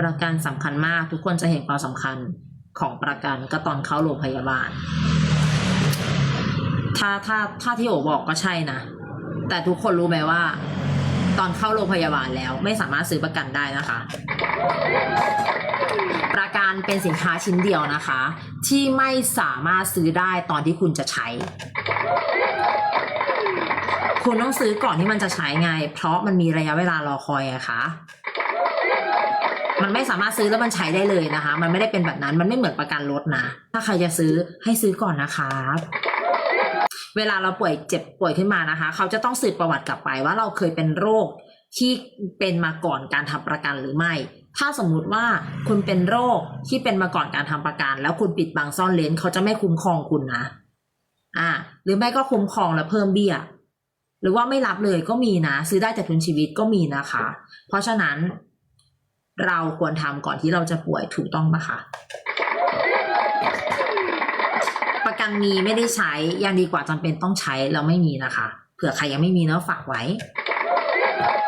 ประกันสำคัญมากทุกคนจะเห็นความสำคัญของประกันก็ตอนเข้าโรงพยาบาล ถ้าถ้าถ้าที่โอบอกก็ใช่นะ แต่ทุกคนรู้ไหมว่า ตอนเข้าโรงพยาบาลแล้วไม่สามารถซื้อประกันได้นะคะ ประกันเป็นสินค้าชิ้นเดียวนะคะ ที่ไม่สามารถซื้อได้ตอนที่คุณจะใช้ คุณต้องซื้อก่อนที่มันจะใช้ไง เพราะมันมีระยะเวลารอคอยไงคะ มันไม่สามารถซื้อแล้วมันใช้ได้เลยนะคะ มันไม่ได้เป็นแบบนั้น มันไม่เหมือนประกันรถนะ ถ้าใครจะซื้อให้ซื้อก่อนนะคะเวลาเราป่วยเจ็บป่วยขึ้นมานะคะ เขาจะต้องสืบประวัติกลับไปว่าเราเคยเป็นโรคที่เป็นมาก่อนการทำประกันหรือไม่ ถ้าสมมุติว่าคุณเป็นโรคที่เป็นมาก่อนการทำประกัน แล้วคุณปิดบังซ่อนเลนเขาจะไม่คุ้มครองคุณนะ อ่า หรือไม่ก็คุ้มครองแล้วเพิ่มเบี้ย หรือว่าไม่รับเลยก็มีนะ ซื้อได้แต่ทุนชีวิตก็มีนะคะ เพราะฉะนั้น เราควรทำก่อนที่เราจะป่วยถูกต้องปะคะประกันมีไม่ได้ใช้ยังดีกว่าจำเป็นต้องใช้เราไม่มีนะคะ เผื่อใครยังไม่มีเนาะฝากไว้